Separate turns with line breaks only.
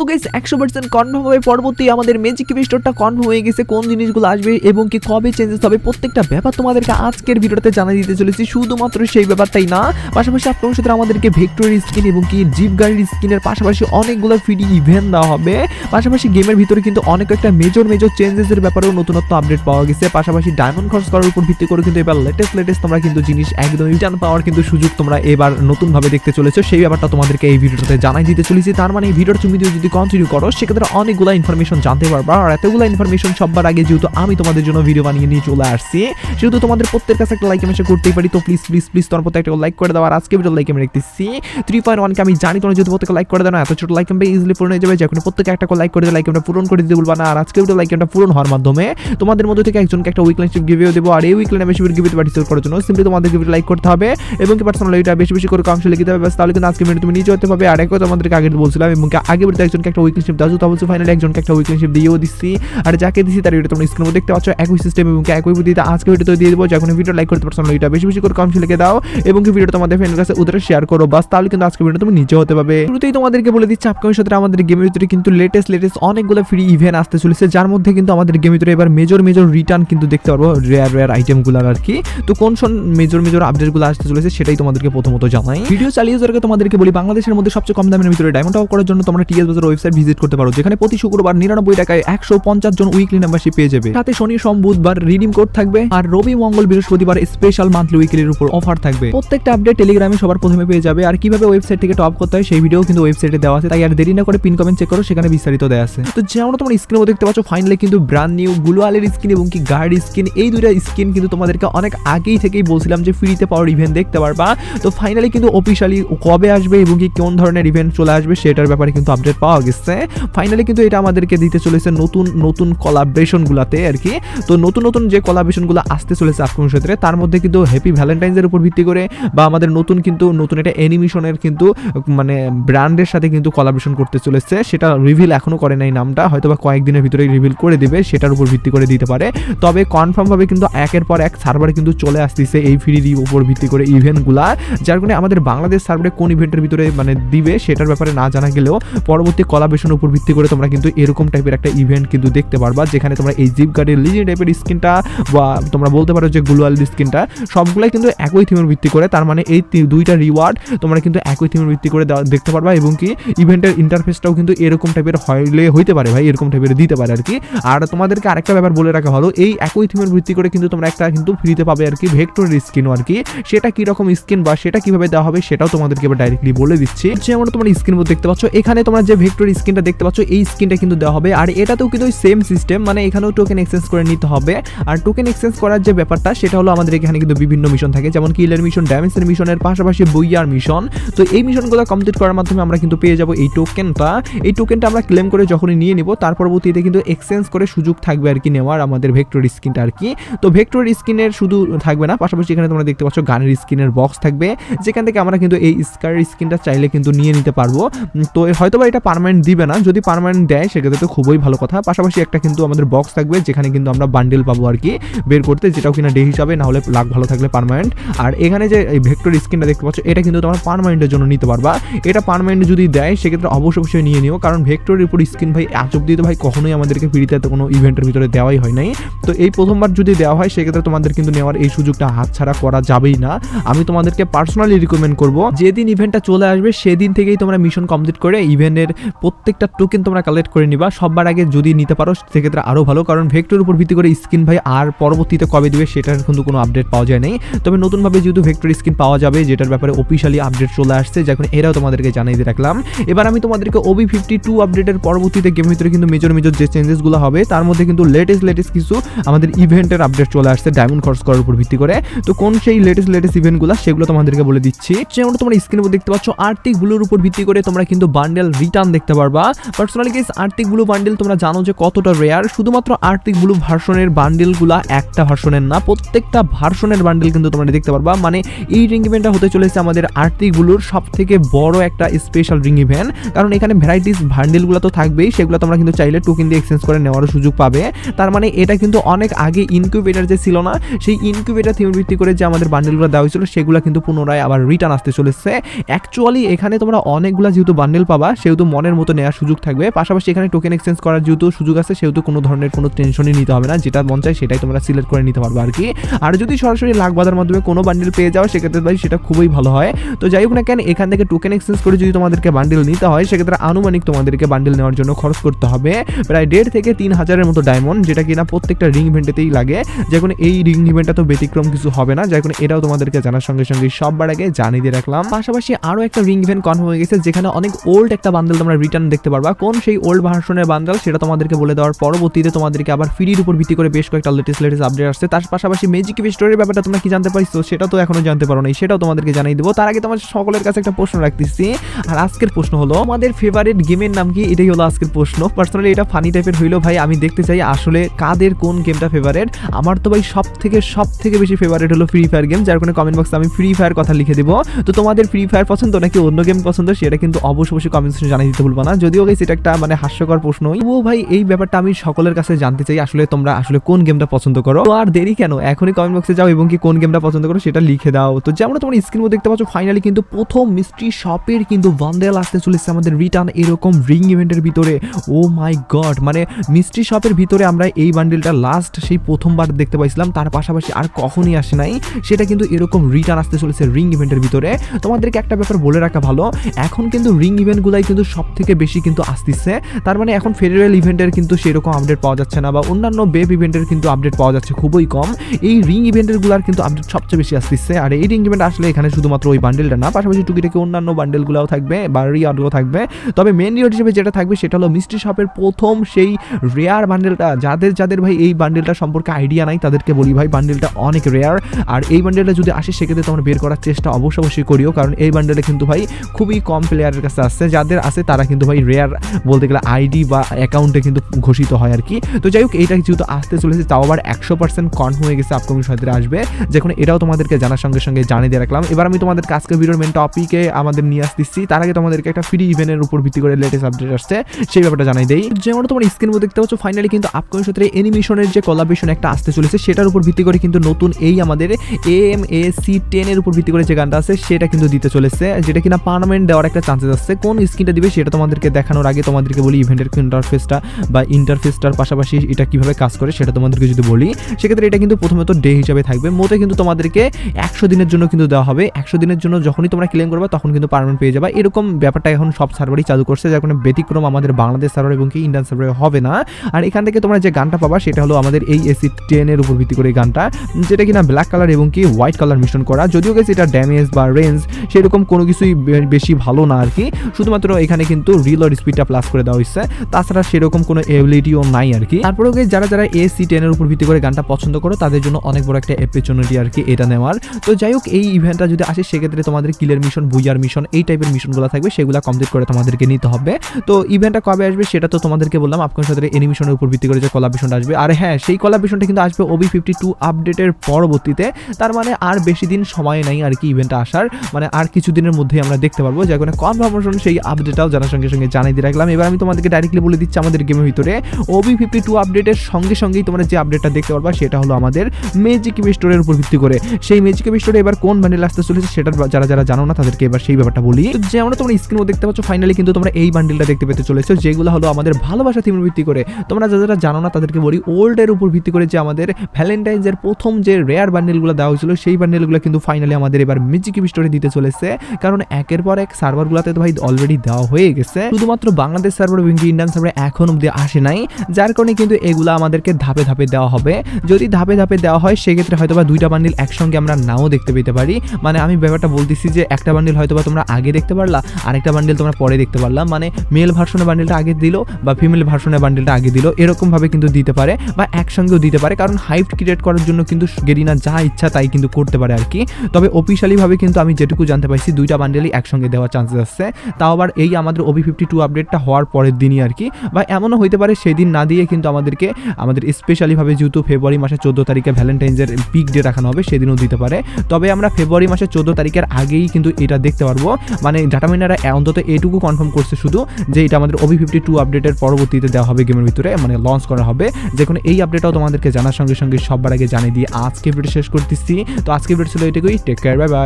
তো গাইস একশো percent confirm হবে। পরবর্তী আমাদের ম্যাজিক স্টোরটা কনফার্ম হয়ে গেছে, কোন জিনিসগুলো আসবে এবং কি কবে চেঞ্জেস হবে, প্রত্যেকটা ব্যাপার তোমাদেরকে আজকের ভিডিওতে জানিয়ে দিতে চলেছি। শুধুমাত্র সেই ব্যাপারটাই না, পাশাপাশি আপনার সাথে আমাদেরকে ভেক্টর স্কিন এবং কি জিপ গাড়ির স্কিনের পাশাপাশি অনেকগুলো ফ্রি ইভেন্ট দেওয়া হবে। পাশাপাশি গেমের ভিতরে কিন্তু অনেক একটা মেজর মেজর চেঞ্জেসের ব্যাপারেও নতুনত্ব আপডেট পাওয়া গেছে। পাশাপাশি ডায়মন্ড খরচ করার উপর ভিত্তি করে কিন্তু এবার লেটেস্ট লেটেস্ট তোমরা কিন্তু জিনিস একদম রিটার্ন পাওয়ার কিন্তু সুযোগ তোমরা এবার নতুনভাবে দেখতে চলেছো। সেই ব্যাপারটা তোমাদেরকে এই ভিডিওতে জানাই দিতে চলেছি। তার মানে এই ভিডিওটা তুমি যদি কন্টিনিউ করো, সেক্ষেত্রে অনেকগুলো ইনফরমেশন জানতে পারবা। আর এতগুলো ইনফরমেশন সবার আগে যেহেতু আমি তোমাদের জন্য ভিডিও বানিয়ে নিয়ে চলে আসছি, সেহেতু তোমাদের প্রত্যেকের কাছে একটা লাইক আমি করতেই পারি। তো প্লিজ প্লিজ প্লিজ তোমার প্রত্যেক একটা লাইক করে দাও। আর আজকে ভিডিও লাইক আমি দেখতেছি থ্রি পয়েন্ট ওয়ানকে আমি জানি তোমরা যদি প্রত্যেকে লাইক করে দাও না, এত ছোট লাইক আমি ইজিলি পূরণ হয়ে যাবে। যখন প্রত্যেকে একটা লাইক করে লাইক আমরা পূরণ করে দিতে বলবা না। আর আজকে ভিডিও লাইক আমরা পূরণ হওয়ার মাধ্যমে তোমাদের মধ্যে থেকে একজনকে একটা উইকলাইনশিপ গিভেও দেবো। আর এই উইকলাইন আমি শিবির গিভে পার্টিসিপেট করার জন্য সিম্পলি তোমাদের ভিডিও লাইক করতে হবে। এবং কি পার্সোনাল এটা বেশি বেশি করে অংশ লিখতে হবে। তাহলে কিন্তু আজকে ভিডিও তুমি নিচে হতে পারবে। আর একবার তোমাদেরকে আগে বলছিলাম এবং আগে ভিডিওতে একজনকে একটা উইকলাইনশিপ দাও তো বলছো ফাইনালি একজনকে একটা উইকলাইনশিপ দিয়েও দিচ্ছি। আর যাকে দিচ্ছি তার ভিডিও তোমরা স্ক্রিনে দেখতে পাচ্ছ, একই সিস্টেম এবং একই বুদ্ধিতে আজকে ভিডিওতে দিয়ে দেবো। যখন ভিডিও লাইক করতে পারছ এটা বেশি বেশি করে কম লিখে দাও এবং কি ভিডিও তোমাদের ফ্রেন্ডের কাছে ওদের শেয়ার করো। বাস, তাহলে কিন্তু আজকে ভিডিও তুমি নিচে হতে পারবে। শুরুতেই তোমাদেরকে বলে দিচ্ছি আপকামিং সাথে আমাদের গেমের ভিতরে কিন্তু লেটেস্ট লেটেস্ট অনেকগুলো ফ্রি ইভেন্ট আসতে চলেছে, যার মধ্যে কিন্তু আমাদের গেমের ভিতরে এবার মেজর মেজর রিটার্ন কিন্তু দেখতে পারব রেয়ার রেয়ার আইটেমগুলো আর কি। তো কোন কোন মেজর মেজর আপডেটগুলো আসতে চলেছে সেটাই তোমাদেরকে প্রথমত জানাই। ভিডিও চালিয়ে যাওয়ার তোমাদেরকে বলি, বাংলাদেশের মধ্যে সবচেয়ে কম দামের ভিতরে ডায়মন্ড অফ করার জন্য তোমরা টিএস বাজার ওয়েবসাইট ভিজিট করতে পারো, যেখানে প্রতি শুক্রবার নিরানব্বই টাকায় একশো পঞ্চাশ জন উইকলি মেম্বারশিপ পেয়ে যাবে। সাথে শনি, সোম, বুধবার রিডিম কোড থাকবে আর রবি, মঙ্গল, বৃহস্পতিবার স্পেশাল মান্থলি উইকলির উপর অফার থাকবে। প্রত্যেকটা আপডেট টেলিগ্রামে সবার প্রথমে পেয়ে যাবে আর কীভাবে ওয়েবসাইট থেকে টপ করতে হয় সেই ভিডিও কিন্তু ওয়েবসাইটে দেওয়া আছে, তাই আর দেরি না করে পিন কমেন্ট চেক করো, সেখানে বিস্তারিত দেওয়া আছে। তো যেমন তোমরা স্ক্রিনে দেখতে পাচ্ছ ফাইনালি কিন্তু ব্র্যান্ড নিউ গুলোয়ালের স্কিন এবং কি গার্ড স্কিন এই দুইটা স্কিন কিন্তু তোমাদেরকে অনেক আগেই থেকেই বলছিলাম যে ফ্রিতে পাওয়ার ইভেন্ট দেখতে পারবা। তো ফাইনালি কিন্তু অফিসিয়ালি কবে আসবে এবং কি কোন ধরনের ইভেন্ট চলে আসবে সেটার ব্যাপারে কিন্তু আপডেট পাওয়া গেছে। ফাইনালি কিন্তু এটা আমাদেরকে দিতে চলেছে নতুন নতুন কলাবরেশনগুলোতে আর কি। তো নতুন নতুন যে কলাবরেশনগুলো আসতে চলেছে আপকামিং ক্ষেত্রে তার মধ্যে কিন্তু হ্যাপি ভ্যালেন্টাইন্সের উপর ভিত্তি করে বা আমাদের নতুন কিন্তু, নতুন একটা অ্যানিমেশনের কিন্তু মানে ব্র্যান্ডের সাথে কিন্তু কলাবরেশন করতে চলেছে। সেটা রিভিল এখনও করে নাই নামটা হয়তো বা কয়েকদিনের ভিতরে রিভিল করে দিবে, সেটার উপর ভিত্তি করে দিতে পারে। তবে কনফার্মভাবে কিন্তু একের পর এক সার্ভার কিন্তু চলে আসতেছে এই ফ্রির উপর ভিত্তি করে ইভেন্টগুলা যার কারণে আমাদের বাংলাদেশ সার্ভারে কোন ইভেন্টের ভিতরে মানে দিবে, সেটার ব্যাপারে না জানা গেলেও পরবর্তী কলাবেশনের উপর ভিত্তি করে তোমরা কিন্তু এরকম টাইপের একটা ইভেন্ট কিন্তু দেখতে পারবা, যেখানে তোমরা এই জিপ গার্ডের লিজেন্ড টাইপের স্কিনটা বা তোমরা বলতে পারো যে গ্লোয়াল স্কিনটা সবগুলাই কিন্তু একই থিমের ভিত্তি করে, তার মানে এই দুইটা রিওয়ার্ড তোমরা কিন্তু একই থিমের ভিত্তি করে দেখতে পারবা এবং কি ইভেন্টের ইন্টারফেসটাও কিন্তু এরকম টাইপের হইলে হইতে পারে ভাই, এরকম টাইপের দিতে পারে আর কি। আর তোমাদেরকে আরেকটা ব্যাপার বলে রাখা হলো এই একই থিমের ভিত্তি করে কিন্তু তোমরা একটা কিন্তু ফ্রিতে পাবে আর কি ভেক্টর স্কিনও আর কি। সেটা কি রকম স্কিন বা সেটা কীভাবে দেওয়া হবে সেটাও তোমাদেরকে এবার ডাইরেক্টলি বলে দিচ্ছি। যেমন তোমরা স্ক্রিন দেখতে পাচ্ছ, এখানে তোমরা যে ভেক্টর স্কিনটা দেখতে পাচ্ছ, এই স্কিনটা কিন্তু দেওয়া হবে। আর এটাতেও কিন্তু সেম সিস্টেম মানে এখানেও টোকেন এক্সচেঞ্জ করে নিতে হবে। আর টোকেন এক্সচেঞ্জ করার যে ব্যাপারটা, সেটা হলো আমাদের এখানে কিন্তু বিভিন্ন মিশন থাকে। যেমন কিলের মিশন ড্যামেজের মিশনের পাশাপাশি বইয়ার মিশন তো এই মিশনগুলো কমপ্লিট করার মাধ্যমে আমরা কিন্তু পেয়ে যাব এই টোকেনটা এই টোকেনটা আমরা ক্লেম করে যখনই নিয়ে নিব, তার পরবর্তীতে কিন্তু এক্সচেঞ্জ করে সুযোগ থাকবে আর কি নেওয়ার আমাদের ভেক্টর স্কিনটা আর কি। তো ভেক্টর স্কিনের শুধু থাকবে না, পাশাপাশি এখানে তোমরা দেখতে পাচ্ছ গানের স্কিনের বক্স থাকবে। যেখান থেকে আমরা কিন্তু এই স্কার স্কিনটা চাইলে কিন্তু নিয়ে নিতে পারব। তো হয়তো বা এটা পার্মানেন্ট দিবে না। যদি পারমানেন্ট দেয়, সেক্ষেত্রে তো খুবই ভালো কথা। পাশাপাশি একটা কিন্তু আমাদের বক্স থাকবে, যেখানে কিন্তু আমরা বান্ডেল পাবো আর কি, বের করতে, যেটাও কিনা ডে হিসাবে, না হলে লাখ ভালো থাকলে পারমানেন্ট আর এখানে যে ভেক্টর স্কিনটা দেখতে পাচ্ছ, এটা কিন্তু তোমরা পার্মানেন্টের জন্য নিতে পারবা। এটা পারমানেন্ট যদি দেয়, সেক্ষেত্রে অবশ্যই অবশ্যই নিয়ে নিও। কারণ ভেক্টরের উপর স্কিন ভাই, আজ অব্দি তো ভাই কখনোই আমাদেরকে ফ্রিতে কোনো ইভেন্টের ভিতরে দেওয়াই হয় নাই। তো এই প্রথমবার যদি দেওয়া হয়, সেক্ষেত্রে তোমাদের কিন্তু নেওয়ার এই সুযোগটা হাতছাড়া করা যাবেই না। আমি তোমাদেরকে পার্সোনালি রিকমেন্ড করব, যেদিন ইভেন্টটা চলে আসবে, সেদিন থেকেই তোমরা মিশন কমপ্লিট করে ইভেন্টের প্রত্যেকটা টোকেন তোমরা কালেক্ট করে নিবা। সবার আগে যদি নিতে পারো, সেক্ষেত্রে আরও ভালো। কারণ ভেক্টর উপর ভিত্তি করে স্কিন ভাই আর পরবর্তীতে কবে দিবে সেটার কিন্তু কোনো আপডেট পাওয়া যায় নাই। তবে নতুনভাবে যেহেতু ভেক্টর স্কিন পাওয়া যাবে, যেটার ব্যাপারে অফিসিয়ালি আপডেট চলে আসছে যখন এরাও তোমাদেরকে জানিয়ে রাখলাম। এবার আমি তোমাদেরকে ওবি ফিফটি টু আপডেটের পরবর্তীতে গেমের ভিতরে কিন্তু মেজর মেজর যে চেঞ্জেসগুলো হবে, তার মধ্যে কিন্তু লেটেস্ট লেটেস্ট কিছু আমাদের ইভেন্টের আপডেট চলে আসছে ডায়মন্ড খরচ করার উপর ভিত্তি করে। তো কোন সেই লেটেস্ট লেটেস্ট ইভেন্টগুলো সেগুলো তোমাদেরকে বলে দিচ্ছি। যেমন তোমরা স্ক্রিনের উপর দেখতে পাচ্ছ আর্থিক ব্লুর উপর ভিত্তি করে তোমরা কিন্তু বান্ডেল রিটার্ন দেখতে পারবা। পার্সোনালি গেস আর্থিক ব্লু বান্ডেল তোমরা জানো যে কতটা রেয়ার শুধুমাত্র আর্থিক ব্লু ভার্সনের বান্ডেলগুলা একটা ভার্সনের না, প্রত্যেকটা ভার্সনের বান্ডেল কিন্তু তোমরা দেখতে পারবা। মানে এই রিং ইভেন্টটা হতে চলেছে আমাদের আর্থিক ব্লুর সব থেকে বড় একটা স্পেশাল রিং ইভেন্ট কারণ এখানে ভ্যারাইটিস বান্ডেলগুলো তো থাকবেই, সেগুলো তোমরা কিন্তু চাইলে টোকেন দিয়ে এক্সচেঞ্জ করে নেওয়ারও সুযোগ পাবে। তার মানে এটা কিন্তু অনেক আগে ইনকিউবেটার যে ছিল না, সেই ইনকিউবেটার থিম ভিত্তি করে যে আমাদের বান্ডেলগুলো দেওয়া হয়েছিল, সেগুলো কিন্তু পুনরায় আবার রিটার্ন আসতে চলেছে। অ্যাকচুয়ালি এখানে তোমরা অনেকগুলো যেহেতু বান্ডেল পাবা, সেহেতু মনে মনের মতো নেওয়ার সুযোগ থাকবে। পাশাপাশি এখানে টোকেন এক্সচেঞ্জ করার যেহেতু সুযোগ আছে, সেহেতু কোনো ধরনের কোনো টেনশনই নিতে হবে না। যেটা মন চায় সেটাই তোমরা সিলেক্ট করে নিতে পারবে আর কি আর যদি সরাসরি লাখ বাজার মাধ্যমে কোনো বান্ডিল পেয়ে যাও, সেক্ষেত্রে ভাই সেটা খুবই ভালো হয়। তো যাই হোক না কেন, এখান থেকে টোকেন এক্সচেঞ্জ করে যদি তোমাদেরকে বান্ডিল নিতে হয়, সেক্ষেত্রে আনুমানিক তোমাদেরকে বান্ডিল নেওয়ার জন্য খরচ করতে হবে। প্রায় দেড় থেকে তিন হাজারের মতো ডায়মন্ড যেটা কিনা প্রত্যেকটা রিং ইভেন্টেতেই লাগে। যখন এই রিং ইভেন্টটা তো ব্যতিক্রম কিছু হবে না। যখন এটাও তোমাদেরকে জানার সঙ্গে সঙ্গে সববার আগে জানিয়ে দিয়ে রাখলাম। পাশাপাশি আরও একটা রিং ইভেন্ট কনফার্ম হয়ে গেছে, যেখানে অনেক ওল্ড একটা বান্ডেল তোমরা রিটার্ন দেখতে পারবা। কোন সেই ওল্ড ভার্সনের বান্ডেল সেটা তোমাদেরকে বলে দেওয়ার পরবর্তীতে তোমাদেরকে আবার ফ্রির উপর ভিত্তি করে বেশ কয়েকটা লেটেস্ট লেটেস্ট আপডেট আসছে। তার পাশাপাশি ম্যাজিক স্টোরের ব্যাপারটা তোমরা কি জানতে পারছ, সেটা তো এখনও জানতে পারো না সেটাও তোমাদেরকে জানিয়ে দেবো। তার আগে তোমার সকলের কাছে একটা প্রশ্ন রাখতেছি। আর আজকের প্রশ্ন হলো আমাদের ফেভারিট গেমের নাম কি? এটাই হলো আজকের প্রশ্ন। পার্সোনালি এটা ফানি টাইপের হইল ভাই, আমি দেখতে চাই আসলে কাদের কোন গেমটা ফেভারিট আমার তো ভাই সব থেকে সব থেকে বেশি ফেভারিট হলো ফ্রি ফায়ার গেম যার কোনো কমেন্ট বক্সে আমি ফ্রি ফায়ার কথা লিখে দেবো। তো তোমাদের ফ্রি ফায়ার পছন্দ নাকি অন্য গেম পছন্দ, সেটা কিন্তু অবশ্যই অবশ্যই কমেন্ট জানিয়ে দিতে ভুলবো না। যদিও গাইস এটা একটা মানে হাস্যকর প্রশ্ন ও ভাই, এই ব্যাপারটা আমি সকলের কাছে জানতে চাই, আসলে তোমরা আসলে কোন গেমটা পছন্দ করো? তো আর দেরি কেন? এখনই কমেন্ট বক্সে যাও এবং কি কোন গেমটা পছন্দ করো সেটা লিখে দাও। তো যেমন তোমরা স্ক্রিন মধ্যে দেখতে পাচ্ছ ফাইনালি কিন্তু প্রথম মিস্ট্রি শপের কিন্তু বান্ডেল আসতে চলেছে আমাদের রিটার্ন এরকম রিং ইভেন্টের ভিতরে। ও মাই গড মানে মিস্ট্রি শপের ভিতরে আমরা এই বান্ডেলটা লাস্ট সেই প্রথমবার দেখতে পাইছিলাম। তার পাশাপাশি আর কখনই আসে নাই। সেটা কিন্তু এরকম রিটার্ন আসতে চলেছে রিং ইভেন্টের ভিতরে। তোমাদেরকে একটা ব্যাপার বলে রাখা ভালো, এখন কিন্তু রিং ইভেন্টগুলাই কিন্তু সব থেকে বেশি কিন্তু আসতেছে। তার মানে এখন ফেডারেল ইভেন্টের কিন্তু সেরকম আপডেট পাওয়া যাচ্ছে না বা অন্যান্য বেব ইভেন্টের কিন্তু আপডেট পাওয়া যাচ্ছে খুবই কম। এই রিং ইভেন্টেরগুলার কিন্তু আপডেট সবচেয়ে বেশি আসতেছে। আর এই রিং ইভেন্ট আসলে এখানে শুধুমাত্র ওই বান্ডেলটা না, পাশাপাশি টুকিটাকি অন্যান্য বান্ডেলগুলোও থাকবে বা রিওয়ার্ডগুলো থাকবে। তবে মেন রিওয়ার্ড হিসেবে যেটা থাকবে সেটা হলো মিস্ট্রি শপের প্রথম সেই রেয়ার বান্ডেলটা যাদের যাদের ভাই এই বান্ডেলটা সম্পর্কে আইডিয়া নাই, তাদেরকে বলি ভাই বান্ডেলটা অনেক রেয়ার আর এই বান্ডেলটা যদি আসে, সেক্ষেত্রে তোমরা বের করার চেষ্টা অবশ্য অবশ্যই করিও। কারণ এই বান্ডেলটা কিন্তু ভাই খুবই কম প্লেয়ারের কাছে আসছে। যাদের আছে তারা কিন্তু ভাই রেয়ার বলতে গেলে আইডি বা অ্যাকাউন্টে কিন্তু ঘোষিত হয় আর কি। তো যাই হোক, এইটা যেহেতু আসতে চলেছে, তাও আবার একশো পার্সেন্ট কনফার্ম হয়ে গেছে আপকামিং সময়তে আসবে। যখন এটাও তোমাদেরকে জানার সঙ্গে সঙ্গে জানিয়ে দিয়ে রাখলাম। এবার আমি তোমাদের কাজকে ভিডিওর মেন টপিকে আমাদের নিয়ে আসতেছি। তার আগে তোমাদেরকে একটা ফ্রি ইভেন্টের উপর ভিত্তি করে লেটেস্ট আপডেট আসছে, সেই ব্যাপারটা জানাই দেই। যেমন তোমার স্ক্রিন মধ্যে দেখতে পাচ্ছ ফাইনালি কিন্তু আপকামিং সূত্রে অ্যানিমেশনের যে কোলাবেশন একটা আসতে চলেছে, সেটার উপর ভিত্তি করে কিন্তু নতুন এই আমাদের এ এম এ সি টেনের উপর ভিত্তি করে যে গানটা আছে, সেটা কিন্তু দিতে চলেছে। যেটা কিনা পার্মানেন্ট দেওয়ার একটা চান্সেস আছে। কোন স্ক্রিনটা দিবে, সেটা তোমাদেরকে দেখানোর আগে তোমাদেরকে বলি ইভেন্টের ইন্টারফেসটা বা ইন্টারফেসটার পাশাপাশি এটা কীভাবে কাজ করে সেটা তোমাদেরকে যদি বলি, সেক্ষেত্রে এটা কিন্তু প্রথমত ডে হিসাবে থাকবে। মোতে কিন্তু তোমাদেরকে একশো দিনের জন্য কিন্তু দেওয়া হবে। একশো দিনের জন্য যখনই তোমরা ক্লেম করবে তখন কিন্তু পারমানেন্ট পেয়ে যাবে। এরকম ব্যাপারটা এখন সব সার্ভারই চালু করছে, যার কোনো ব্যতিক্রম আমাদের বাংলাদেশ সার্ভার এবং কি ইন্ডিয়ান সার্ভারে হবে না। আর এখান থেকে তোমরা যে গানটা পাবা সেটা হলো আমাদের এই এসি টেনের উপর ভিত্তি করে গানটা, যেটা কিনা ব্ল্যাক কালার এবং কি হোয়াইট কালার মিশ্রণ করা। যদিও গেছে এটা ড্যামেজ বা রেঞ্জ সেরকম কোনো কিছুই বেশি ভালো না আর কি। শুধুমাত্র এখানে কিন্তু রিলোড স্পিডটা প্লাস করে দেওয়া হয়েছে তাছাড়া সেরকম কোনো এবিলিটিও নাই আর কি। তারপরেও যারা যারা এসি টেনের উপর ভিত্তি করে গানটা পছন্দ করো, তাদের জন্য অনেক বড় একটা অপরচুনিটি আর কি এটা নেওয়ার। তো যাই হোক, এই ইভেন্টটা যদি আসে, সেক্ষেত্রে তোমাদের কিলের মিশন বুইয়ার মিশন এই টাইপের মিশনগুলো থাকবে, সেগুলো কমপ্লিট করে তোমাদেরকে নিতে হবে। তো ইভেন্টটা কবে আসবে সেটা তো তোমাদেরকে বললাম আপনার সাথে এনিমেশনের উপর ভিত্তি করে যে কলাবেশনটা আসবে। আর হ্যাঁ সেই কলাবেশনটা কিন্তু আসবে ওবি ফিফটি টু আপডেটের পরবর্তীতে। তার মানে আর বেশি দিন সময় নাই আর কি ইভেন্টটা আসার। মানে আর কিছু দিনের মধ্যেই আমরা দেখতে পারব। যে কোনো কনফার্মেশন সেই আপডেটটাও জানার সঙ্গে সঙ্গে জানিয়ে দিয়ে রাখলাম। এবার আমি তোমাদেরকে ডাইরেক্টলি বলে দিচ্ছি আমাদের গেমের ভিতরে। ওবি ফিফটি টু আপডেটের সঙ্গে সঙ্গেই তোমরা যে আপডেটটা দেখতে পারবা, সেটা হলো আমাদের ম্যাজিক স্টোরের উপর ভিত্তি করে। সেই ম্যাজিক স্টোরে এবার কোন বান্ডেল আসতে চলেছে, সেটা যারা যারা জানো না, তাদেরকে এবার সেই ব্যাপারটা বলি। তো যেমন তোমরা স্ক্রিন দেখতে পাচ্ছ ফাইনালি কিন্তু তোমরা এই বান্ডেলটা দেখতে পেতে চলেছো, যেগুলো হলো আমাদের ভালোবাসা থিমের ভিত্তি করে। তোমরা যারা যারা জানো না, তাদেরকে বলি ওল্ডের উপর ভিত্তি করে যে আমাদের ভ্যালেন্টাইন্স এর প্রথম যে রেয়ার বান্ডেলগুলো দেওয়া হয়েছিল, সেই বান্ডেলগুলো কিন্তু ফাইনালি আমাদের এবার ম্যাজিক স্টোরে দিতে চলেছে। কারণ একের পর এক সার্ভারগুলোতে তো ভাই অলরেডি দেওয়া হয়ে গেছে। শুধুমাত্র বাংলাদেশ সার্ভার এবং ইন্ডিয়ান সার্ভার এখন অব্দি আসে নাই, যার কারণে কিন্তু এগুলো আমাদেরকে ধাপে ধাপে দেওয়া হবে। যদি ধাপে ধাপে দেওয়া হয়, সেক্ষেত্রে হয়তো বা দুইটা বান্ডিল একসঙ্গে আমরা নাও দেখতে পেতে পারি। মানে আমি ব্যাপারটা বলতেছি যে, একটা বান্ডিল হয়তো বা তোমরা আগে দেখতে পারলা, আরেকটা বান্ডিল তোমরা পরে দেখতে পারলাম মানে মেল ভার্সনের বান্ডিলটা আগে দিল বা ফিমেল ভার্সনের বান্ডিলটা আগে দিল, এরকমভাবে কিন্তু দিতে পারে বা একসঙ্গেও দিতে পারে। কারণ হাইপ ক্রিয়েট করার জন্য কিন্তু গেরিনা যা ইচ্ছা তাই কিন্তু করতে পারে আর কি। তবে অফিসিয়ালি ভাবে কিন্তু আমি যেটুকু জানতে পারছি, দুইটা বান্ডেলই একসঙ্গে দেওয়ার চান্সেস আছে। তাও আবার এই আমাদের ওবি ফিফটি টু আপডেটটা হওয়ার পরের দিনই আর কি। বা এমনও হইতে পারে সেদিন না দিয়ে কিন্তু আমাদেরকে, আমাদের স্পেশালিভাবে যেহেতু ফেব্রুয়ারি মাসের চোদ্দ তারিখে ভ্যালেন্টাইন্সের পিক ডে রাখানো হবে, সেদিনও দিতে পারে। তবে আমরা ফেব্রুয়ারি মাসের চোদ্দ তারিখের আগেই কিন্তু এটা দেখতে পারব। মানে ডাটা মাইনারা অন্তত এটুকু কনফার্ম করছে শুধু যে এটা আমাদের ওবি ফিফটি টু আপডেটের পরবর্তীতে দেওয়া হবে গেমের ভিতরে মানে লঞ্চ করা হবে। যে কোনো এই আপডেটটাও তোমাদেরকে জানার সঙ্গে সঙ্গে সবার আগে জানিয়ে দিয়ে আজকে ভিডিও শেষ করতেছি। তো আজকে ভিডিও ছিল এটুকুই। Take care bye bye